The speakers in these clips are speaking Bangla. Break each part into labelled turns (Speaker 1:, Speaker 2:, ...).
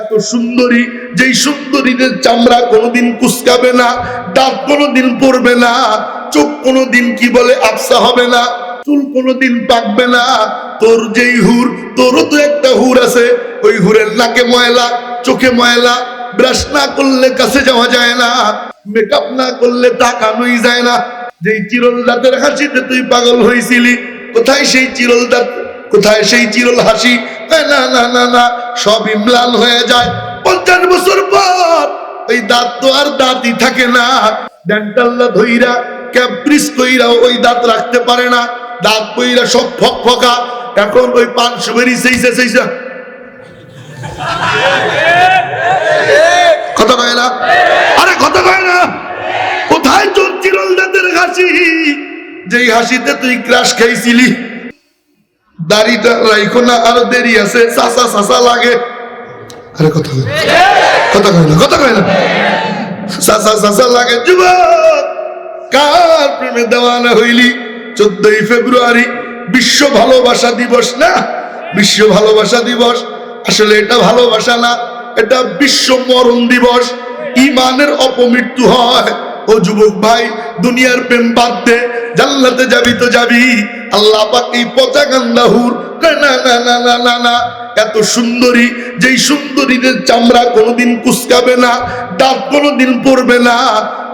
Speaker 1: এত সুন্দরী, যেই সুন্দরীদের চামড়া কোনোদিন কুচকাবে না, দাঁত কোনোদিন পড়বে না, চোখ কোনোদিন কি বলে আফসা হবে না, চুল কোনোদিন পাকবে না, তোর যেই হুর, তোরও তো একটা হুর আছে, ওই হুরের নাকে ময়লা, চোখে ময়লা, ব্রাশ না করলে কাছে যাওয়া যায় না মেকআপ না করলে তাকানোই যায় না, যেই চিরল দাঁতের হাসিতে তুই পাগল হয়েছিলি কোথায় সেই চিরল দাঁত? কোথায় সেই চিরল হাসি? না না না না সব ইমলান হয়ে যায়। পঞ্চাশ বছর পর ওই দাঁত তো আর দাঁতই থাকে না। ডেন্টাল্লা ধইরা ক্যাপ্রিস কইরা ওই দাঁত রাখতে পারে না। দাঁত কইরা সব ফক ফকা। এখন ওই পান সুবেরি সেইছে সেইছে কথা কয় না? আরে কথা কয় না? কোথায় তোর চিরল দাঁতের হাসি? যেই হাসিতে তুই ক্রাশ খাইছিলি। দাড়িটা রাইখো না, আরও দেরি আছে। লাগে। আরে, কথা কথা কয় না, কথা কয় না। লাগে। যুবক, কার প্রেমে দেওয়ানা হইলি? চোদ্দই ফেব্রুয়ারি, বিশ্ব ভালোবাসা দিবস না? বিশ্ব ভালোবাসা দিবস। আসলে এটা ভালোবাসা না, এটা বিশ্ব মরণ দিবস। ইমানের অপমৃত্যু হয়। ও যুবক ভাই, দুনিয়ার প্রেম বাদ দে। জান্নাতে যাবি তো যাবি। আল্লাহ পাক এই পচা গান্দা হুর না না না না না না, এত সুন্দরী, যেই সুন্দরীদের চামড়া কোনোদিন কুচকাবে না, দাঁত কোনোদিন পড়বে না,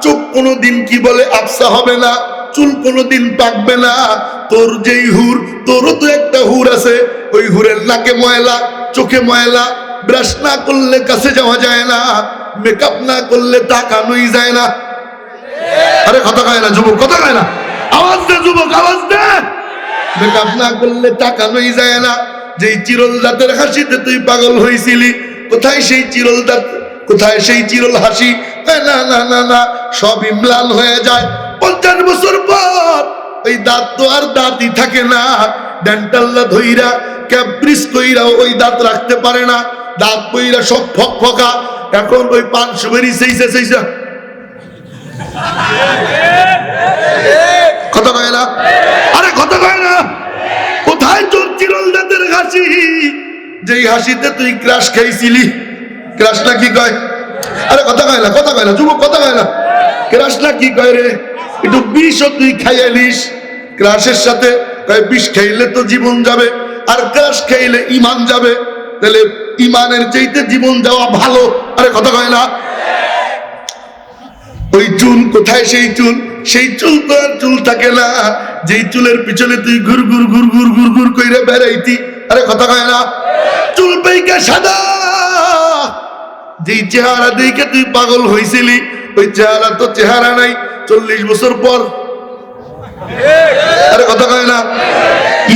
Speaker 1: চোখ কোনোদিন কি বলে আফসা হবে না, চুল কোনোদিন পাকবে না, তোর যেই হুর, তোরও তো একটা হুর আছে, ওই হুরের নাকে ময়লা, চোখে ময়লা, ব্রাশ না করলে কাছে যাওয়া যায় না, মেকআপ না করলে তাকানোই যায় না। আরে কথা কয় না, যুবক, কথা কয় না। আওয়াজ দে, যুবক, আওয়াজ দে। মেকআপ না করলে তাকানোই যায় না। যেই চিরল দাঁতের হাসিতে তুই পাগল হয়েছিলি কোথায় সেই চিরল দাঁত কোথায় সেই চিরল হাসি? না না না না, সব ইমলান হয়ে যায়। পঞ্চাশ বছর পর ওই দাঁত তো আর দাঁতই থাকে না। ডেন্টাল্লা ধইরা, ক্যাপ্রিস কইরা ওই দাঁত রাখতে পারে না। দাঁত কইরা সব ফক ফকা। এখন ওই পান সুবেরি সেইছে সেইছে কথা কয় না? আরে কথা কয় না? কোথায় তোর চিরল দাঁতের হাসি? যেই হাসিতে তুই ক্রাশ খাইছিলি ক্রাশ কি কয়? আরে কথা কয় না, কথা কয় না, যুবক কথা কয় না। ক্রাশ কি কয় রে? একটু বিষও তুই খাইয়ালিস ক্রাশের সাথে বিষ খাইলে তো জীবন যাবে, আর ক্রাশ খাইলে ইমান যাবে। তাহলে ইমানের চাইতে জীবন যাওয়া ভালো। আরে কথা কয় না? ওই চুল কোথায় সেই চুল সেই চুল তো আর চুল থাকে না। যেই চুলের পিছনে তুই ঘুর ঘুর ঘুর ঘুর ঘুর ঘুর কইরে বেড়াইতি। আরে কথা কয় না। চুল পেইকা সাদা। যেই চেহারা দেখে তুই পাগল হইছিলি, ওই চেহারা তো চেহারা নাই। চল্লিশ বছর পর। আরে কথা কয় না।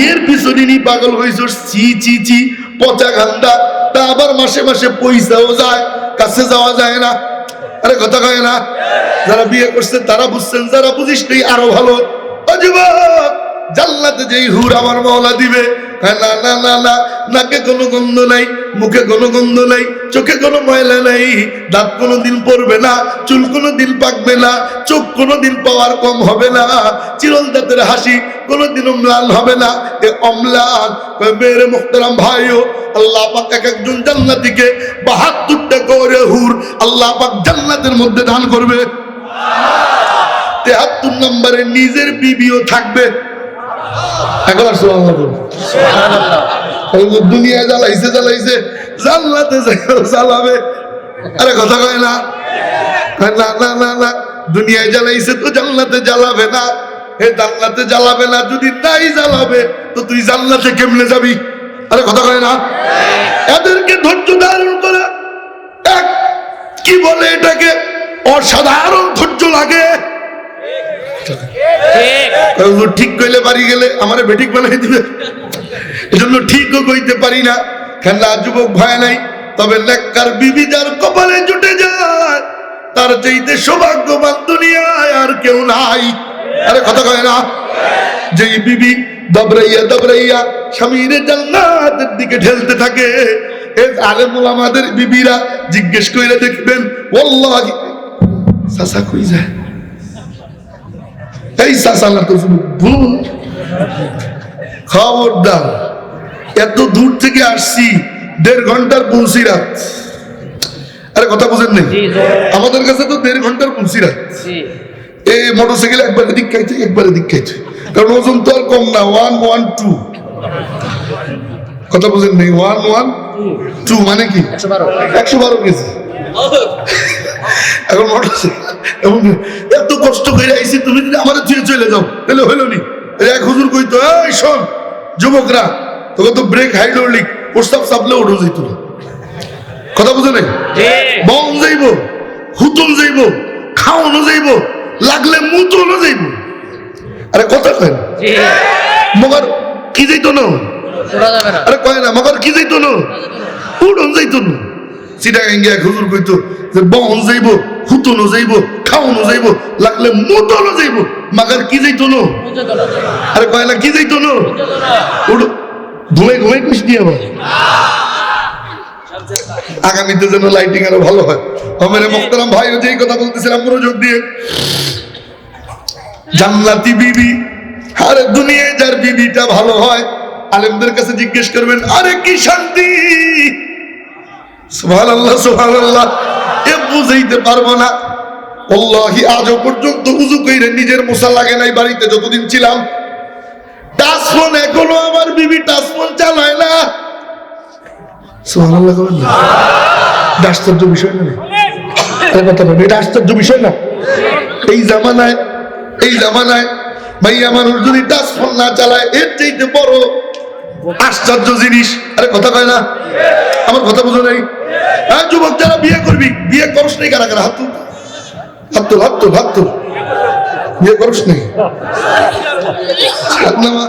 Speaker 1: এর পিছনে নি পাগল হইছ চি চি চি পচা গান্দা তা আবার মাসে মাসে পয়সাও যায়, কাছে যাওয়া যায় না। আরে কথা কয় না। যারা বিয়ে করছে, তারা বুঝছেন, যারা বুঝিস তুই আরও ভালো। যুবক, জান্নাতে যেই হুর আমার মাওলা দিবে। না না না না, নাকে কোনো গন্ধ নাই, মুখে কোনো গন্ধ নাই, চোখে কোনো ময়লা নাই, দাঁত কোনো দিন পড়বে না, চুল কোনো দিন পাকবে না, চোখ কোনো দিন পাওয়ার কম হবে না চিরল দাঁতের হাসি কোনো দিন অম্লান হবে না, এ অম্লান। মেরে মুখতারাম ভাইও, আল্লাহ পাক এক একজন জান্নাতিকে বাহাত্তরটা করে হুর আল্লাহ পাক জান্নাতের মধ্যে দান করবে। তেহাত্তর নম্বরে নিজের বিবিও থাকবে। এখন আর সুবহানাল্লাহ বলুন। দুনিয়া জ্বালাইছে জ্বালাইছে জান্নাতে জ্বালাবে। আরে কথা কয় না? না না না না। দুনিয়ায় জ্বালাইছে তো জান্নাতে জ্বালাবে না। হে জান্নাতে জ্বালাবে না যদি নাই জ্বালাবে তো তুই জান্নাতে কেমনে যাবি? আরে কথা কয় না? এদেরকে ধৈর্য ধারণ করা। এক কি বলে এটাকে? অসাধারণ ধৈর্য লাগে। ঠিক। কইলে বাড়ি গেলে আমার বেঠিক বানাই দিবে। এজন্য ঠিকও কইতে পারি না। খেলা যুবক ভয় নাই তবে নেককার বিবি যার কপালে জুটে যায়। তার চাইতে সৌভাগ্যবান দুনিয়ায় আর কেউ নাই। আরে কথা কয় না? যেই বিবি দবরাইয়া দবরাইয়া স্বামীর জান্নাতের দিকে ঠেলতে থাকে এ আলেমুল আমাদের বিবিরা জিজ্ঞেস কইরা দেখবেন ওল্লাহি সাসা কই যায় এই সাসালা তো ভুল খবরদার এত দূর থেকে আসছি দেড় ঘণ্টার পৌঁছি রাত আরে কথা বুঝেন নেই। আমাদের কাছে তো দেড় ঘণ্টার পুলসিরা
Speaker 2: জি
Speaker 1: এই মোটরসাইকেল একবারে দিক খাইছে একবারে দিক খাইছে কারণ ওজন তো আর কম না ওয়ান ওয়ান টু কথা বুঝেন নেই ওয়ান ওয়ান টু মানে কি
Speaker 2: একশো বারো।
Speaker 1: কেজি। এখন এবং এত কষ্ট করে আইসি তুমি যদি আমার ছুঁয়ে চলে যাও তাহলে হইল নি? এক হুজুর কইতো এই শোন যুবকরা তোকে তো ব্রেক হাইড্রোলিক প্রস্তাব চাপলে না। কথা বুঝে নাই? যাইব হুতুন যাইব খাওয়ানো যাইব লাগলে মুতনো যাইব। আরে কথা কয় না? মগর কি যাইতো না?
Speaker 2: না।
Speaker 1: আরে কয় না মগর কি যাইতো না? উড়ন যাইতো না। সিটা গিয়া হুজুর কইতো যে বন যাইব হুতুনো যাইব, খাওয়ানো যাইব, লাগলে মুতনো যাইব। মাগার কি যাইতো না? আরে কয় না, কি যাইতো না? ঘুমে ঘুমে কুশ দিয়ে আবার। আগামীতে যেন লাইটিং আরও ভালো হয়। আমার মোখতারাম ভাই যে কথা বলতেছিলাম, মনোযোগ দিয়ে। জান্নাতি বিবি আরে দুনিয়ায় যার বিবিটা ভালো হয়, আলেমদের কাছে জিজ্ঞেস করবেন, আরে কি শান্তি? আল্লাহ আল্লাহ এ পারব না। আল্লাহি আজও পর্যন্ত নিজের লাগে নাই বাড়িতে ছিলাম। আমার বিবি চালায় না। এটা আশ্চর্য বিষয় না এই জামানায় এই জামানায় ভাইয়া মানুষ যদি টাচফোন না চালায়, এর চাইতে বড় আশ্চর্য জিনিস। আরে কথা কয় না? আমার কথা বুঝো নাই? হ্যাঁ যুবক যারা বিয়ে করবি বিয়ে করস নাই কারা কারা হাত হাত হাত হাত বিয়ে করস নাই। হাত নামা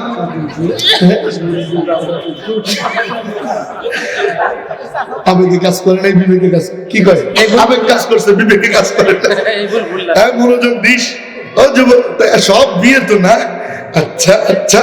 Speaker 1: আবেগে কাজ করে নাই বিবেকে কাজ কি করে? আবেগ কাজ করছে বিবেকে কাজ করে না।
Speaker 2: এই ভুল ভুল
Speaker 1: হ্যাঁ মনোযোগ দিস। ও যুবক সব বিয়ে তো না। আচ্ছা আচ্ছা।